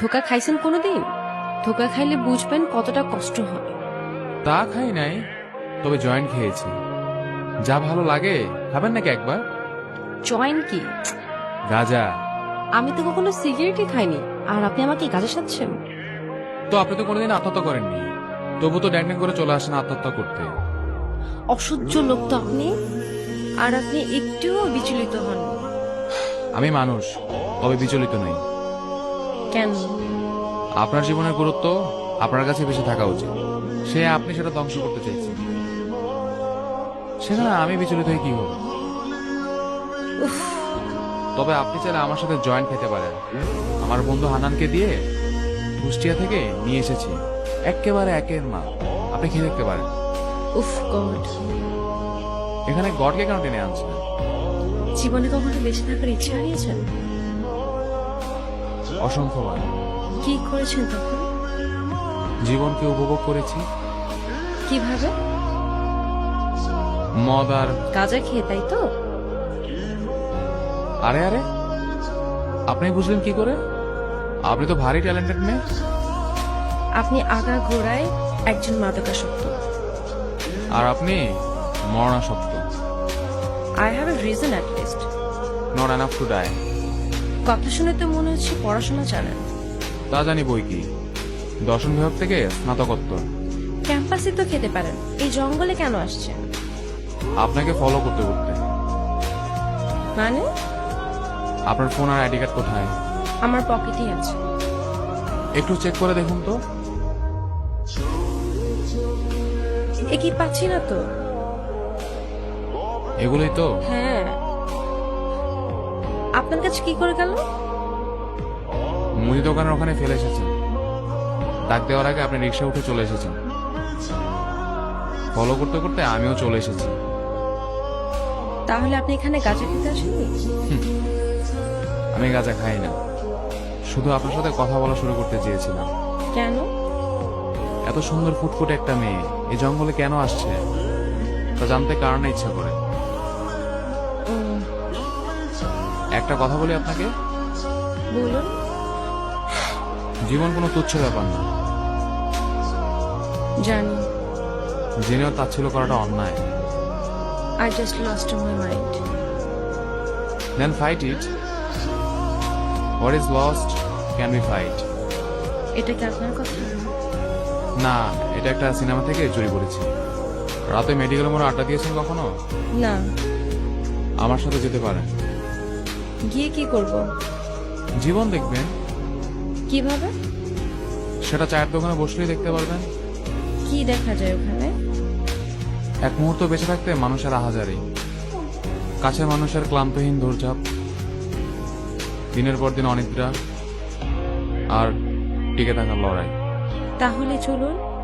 ধোকা খাইছেন কোনোদিন? ধোকা খাইলে বুঝবেন কতটা কষ্ট হয় তা খাই নাই তবে জয়েন্ট খেয়েছি। যা ভালো লাগে খাবেন নাকি একবার? জয়েন কি? গাজা। আমি তো কখনো সিগারেটই খাইনি আর আপনি আমাকে গাজা সাজছেন? তো আপনি তো কোনোদিন আত্মহত্যা করেননি। তবু তো ড্যাং ড্যাং করে চলে আসেন আত্মহত্যা করতে। অসহ্য লোক তো আপনি। আর আপনি একটুও বিচলিত হন আমি মানুষ তবে বিচলিত নই। কেন? আপনার জীবনের গুরুত্ব আপনার কাছে বেশি থাকা উচিত। সে আপনি সেটা ধ্বংস করতে চাইছেন। সেখানে আমি বিচলিত হয়ে কি হবে? তবে আপনি চাইলে আমার সাথে জয়েন্ট খেতে পারেন। আমার বন্ধু হানানকে দিয়ে কুষ্টিয়া থেকে নিয়ে এসেছি। একেবারে একের মা। আপনি খেয়ে দেখতে পারেন। উফ গড। এখানে গডকে কেন টেনে আনছেন? জীবনে কখনো বেঁচে থাকার ইচ্ছা হারিয়েছেন? অসংখ্যবার কি করেছেন তখন? জীবনকে উপভোগ করেছি। কীভাবে? মদ আর গাজা খেয়ে তাই তো? আরে আরে আপনি বুঝলেন কি করে? আপনি তো ভারী ট্যালেন্টেড মেয়ে। আপনি আগা ঘোড়ায় একজন মাদকাসক্ত। আর আপনি মরণাসক্ত। I have a reason at least not enough to die কথা শুনে তো মনে হচ্ছে পড়াশোনা জানেন তা জানি বই কি। দর্শন বিভাগ থেকে স্নাতকোত্তর। ক্যাম্পাসে তো খেতে পারেন। এই জঙ্গলে কেন আসছেন? আপনাকে ফলো করতে করতে। মানে? আপনার ফোন আর আইডি কার্ড কোথায়? আমার পকেটেই আছে। একটু চেক করে দেখুন তো। এ কি পাচ্ছি না তো? এগুলোই তো? হ্যাঁ। আপনার কাছে কি করে গেল? মুদি দোকানের ওখানে ফেলে এসেছেন। ডাক দেওয়ার আগে আপনি রিক্সা উঠে চলে এসেছেন। ফলো করতে করতে আমিও চলে এসেছি। তাহলে আপনি এখানে গাছে খেতে আসেননি আমি গাঁজা খাই না। শুধু আপনার সাথে কথা বলা শুরু করতে চেয়েছিলাম। কেন? এত সুন্দর ফুটফুটে একটা মেয়ে এই জঙ্গলে কেন আসছে? তা জানতে কারণ ইচ্ছা করে। একটা কথা বলি আপনাকে? বলুন। জীবন কোনো তুচ্ছ ব্যাপার না। জানি। জেনেও তাচ্ছিল করাটা অন্যায়। I just lost my mind then fight it what is lost can be fight এটা কি আপনার কথা? না এটা একটা সিনেমা থেকে চুরি করেছি। রাতে মেডিকেল মোড়ে আড্ডা দিয়েছেন কখনো? না। আমার সাথে যেতে পারেন। গিয়ে কি করব? জীবন দেখবেন। কীভাবে? সেটা চায়ের দোকানে বসলেই দেখতে পারবেন। কি দেখা যায় ওখানে? এক মুহূর্ত বেঁচে থাকতে মানুষের আহাজারি। কাছের মানুষের ক্লান্তহীন দৌড়ঝাঁপ। দিনের পর দিন অনিদ্রা। আর টিকে থাকার লড়াই। তাহলে চলুন